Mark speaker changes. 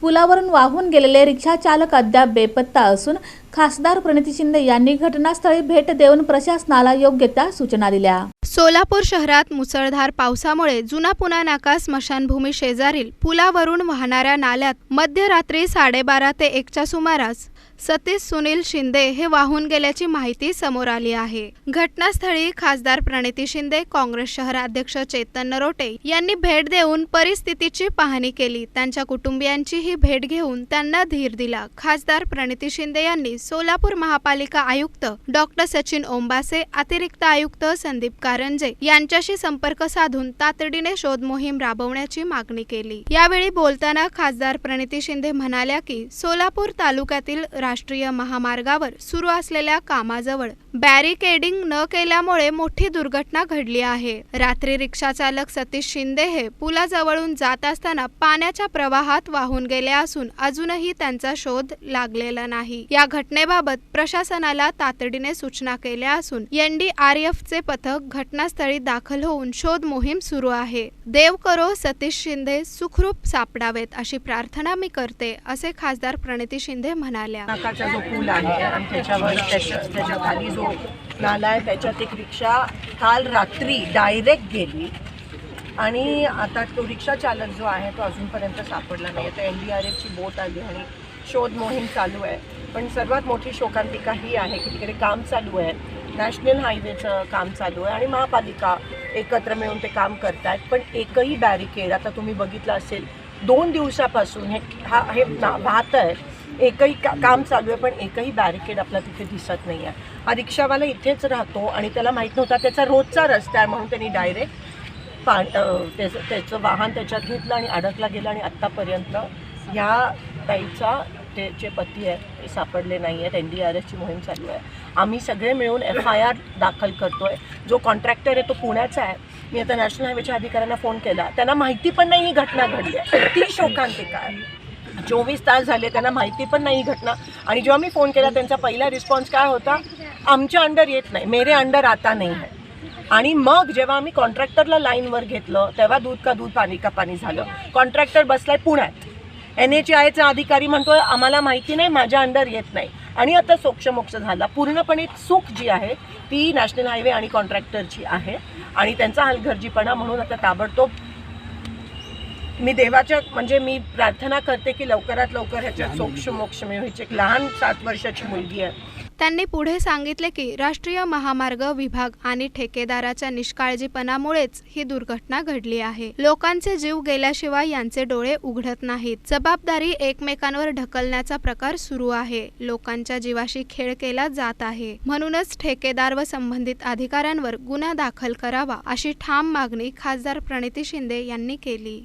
Speaker 1: पुलावरून वाहून गेलेले रिक्षा चालक अद्याप बेपत्ता असून खासदार प्रणिती शिंदे यांनी घटनास्थळी भेट देऊन प्रशासनाला योग्य त्या सूचना दिल्या.
Speaker 2: सोलापूर शहरात मुसळधार पावसामुळे जुना पुना नाका स्मशानभूमी शेजारील पुलावरून वाहणाऱ्या नाल्यात मध्यरात्री साडेबारा ते एकच्या सुमारास सतीश सुनील शिंदे हे वाहून गेल्याची माहिती समोर आली आहे. घटनास्थळी खासदार प्रणिती शिंदे काँग्रेस शहराध्यक्ष चेतन नरोटे यांनी भेट देऊन परिस्थितीची पाहणी केली. त्यांच्या कुटुंबियांचीही भेट घेऊन त्यांना धीर दिला. खासदार प्रणिती शिंदे यांनी सोलापूर महापालिका आयुक्त डॉक्टर सचिन ओंबासे अतिरिक्त आयुक्त संदीप कारंजे यांच्याशी संपर्क साधून तातडीने शोध मोहीम राबवण्याची मागणी केली. यावेळी बोलताना खासदार प्रणिती शिंदे म्हणाल्या की सोलापूर तालुक्यातील राष्ट्रीय महामार्गावर सुरू असलेल्या कामाजवळ बॅरिकेडिंग न केल्यामुळे मोठी दुर्घटना घडली आहे. रात्री रिक्षा चालक सतीश शिंदे हे पुलाजवळून जात असताना पाण्याच्या प्रवाहात वाहून गेले असून अजूनही त्यांचा शोध लागलेला नाही. या घटनेबाबत प्रशासनाला तातडीने सूचना केल्या असून एनडीआरएफ चे पथक घटनास्थळी दाखल होऊन शोध मोहीम सुरू आहे. देव करो सतीश शिंदे सुखरूप सापडावेत अशी प्रार्थना मी करते असे खासदार प्रणिती शिंदे म्हणाल्या.
Speaker 3: प्रकारचा जो पूल आहे आणि त्याच्यावर त्याच्या त्याच्याखाली जो नाला आहे त्याच्यात एक रिक्षा काल रात्री डायरेक्ट गेली. आणि आता तो रिक्षा चालक जो आहे तो अजूनपर्यंत सापडला नाही. तर एन डी आर एफची बोट आली आणि शोध मोहीम चालू आहे. पण सर्वात मोठी शोकांतिका ही आहे की तिकडे काम चालू आहे. नॅशनल हायवेचं काम चालू आहे आणि महापालिका एकत्र मिळून ते काम करत आहेत पण एकही बॅरिकेड आता तुम्ही बघितलं असेल दोन दिवसापासून हे हा हे ना वाहत आहे. एकही का काम चालू आहे पण एकही बॅरिकेड आपला तिथे दिसत नाही आहे. हा रिक्षावाला इथेच राहतो आणि त्याला माहीत नव्हता त्याचा रोजचा रस्ता आहे म्हणून त्यांनी डायरेक्ट पा त्याचं त्याचं वाहन त्याच्यात घेतलं आणि अडकला गेला आणि आत्तापर्यंत ह्या ताईचा ते जे पती आहेत ते सापडले नाही आहेत एन डी आर एसची मोहीम चालू आहे. आम्ही सगळे मिळून एफ आय आर दाखल करतो आहे जो कॉन्ट्रॅक्टर आहे तो पुण्याचा आहे. मी आता नॅशनल हायवेच्या अधिकाऱ्यांना फोन केला. त्यांना माहिती पण नाही ही घटना घडली आहे. ती शोकांतिका आहे. चोवीस तास झाले त्यांना माहिती पण नाही घटना. आणि जेव्हा मी फोन केला त्यांचा पहिला रिस्पॉन्स काय होता? आमच्या अंडर येत नाही. मेरे अंडर आता नाही आहे. आणि मग जेव्हा आम्ही कॉन्ट्रॅक्टरला लाईनवर घेतलं तेव्हा दूध का दूध पाणी का पाणी झालं. कॉन्ट्रॅक्टर बसलाय पुण्यात. एन एच आयचा अधिकारी म्हणतो आम्हाला माहिती नाही माझ्या अंडर येत नाही. आणि आता सोक्षमोक्ष झाला. पूर्णपणे चूक जी आहे ती नॅशनल हायवे आणि कॉन्ट्रॅक्टरची आहे. आणि त्यांचा हलगर्जीपणा म्हणून आता ताबडतोब मी देवाच्या म्हणजे मी प्रार्थना करते की लवकरात लवकर ह्याच्यात सोक्ष मोक्ष मिळवायची एक लहान सात वर्षाची मुलगी आहे.
Speaker 2: त्यांनी पुढे सांगितले की राष्ट्रीय महामार्ग विभाग आणि ठेकेदाराच्या निष्काळजीपणामुळेच ही दुर्घटना घडली आहे. लोकांचे जीव गेल्याशिवाय यांचे डोळे उघडत नाहीत. जबाबदारी एकमेकांवर ढकलण्याचा प्रकार सुरू आहे. लोकांच्या जीवाशी खेळ केला जात आहे. म्हणूनच ठेकेदार व संबंधित अधिकाऱ्यांवर गुन्हा दाखल करावा अशी ठाम मागणी खासदार प्रणिती शिंदे यांनी केली.